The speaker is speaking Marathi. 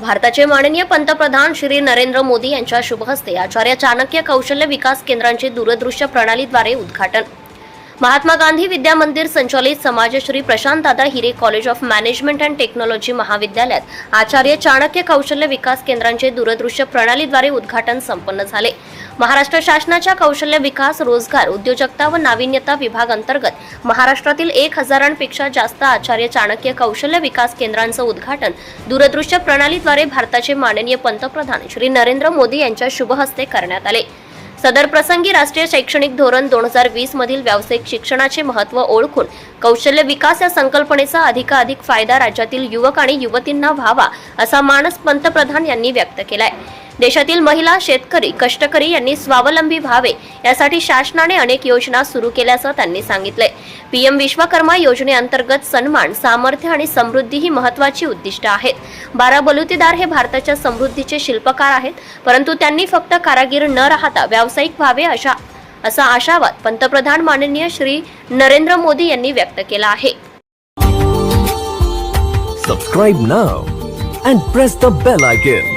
भारताचे माननीय पंतप्रधान श्री नरेंद्र मोदी यांच्या शुभहस्ते आचार्य चाणक्य कौशल्य विकास केंद्रांचे दूरदृश्य प्रणालीद्वारे उद्घाटन. महात्मा गांधी विद्या मंदिर संचालित Samajshri Prashant Dada Hire college of management and technology महाविद्यालयात आचार्य चाणक्य कौशल्य विकास केंद्रांचे दूरदृश्य प्रणालीद्वारे उद्घाटन संपन्न झाले. महाराष्ट्र शासनाच्या कौशल्य विकास रोजगार उद्योजकता व नाविन्यता विभाग अंतर्गत महाराष्ट्रातील एक हजारांपेक्षा जास्त आचार्य चाणक्य कौशल्य विकास केंद्रांचं उद्घाटन दूरदृश्य प्रणालीद्वारे भारताचे माननीय पंतप्रधान श्री नरेंद्र मोदी यांच्या शुभहस्ते करण्यात आले. सदर प्रसंगी राष्ट्रीय शैक्षणिक धोरण दोन हजार वीस मधील व्यावसायिक शिक्षणाचे महत्त्व ओळखून कौशल्य विकास या संकल्पनेचा अधिकाधिक फायदा राज्यातील युवक आणि युवतींना व्हावा असा मानस पंतप्रधान यांनी व्यक्त केलाय. देशातील महिला शेतकरी कष्टकरी यांनी स्वावलंबी व्हावे यासाठी शासनाने अनेक योजना सुरू केल्याचं त्यांनी सांगितले पीएम विश्वकर्मा योजनेअंतर्गत सन्मान सामर्थ्य आणि समृद्धी ही महत्वाची उद्दिष्ट आहेत. बारा बलुतेदार हे भारताच्या समृद्धीचे शिल्पकार आहेत परंतु त्यांनी फक्त कारागीर न राहता व्यावसायिक व्हावे अशा असा आशावाद पंतप्रधान माननीय श्री नरेंद्र मोदी यांनी व्यक्त केला आहे. Subscribe now and press the bell icon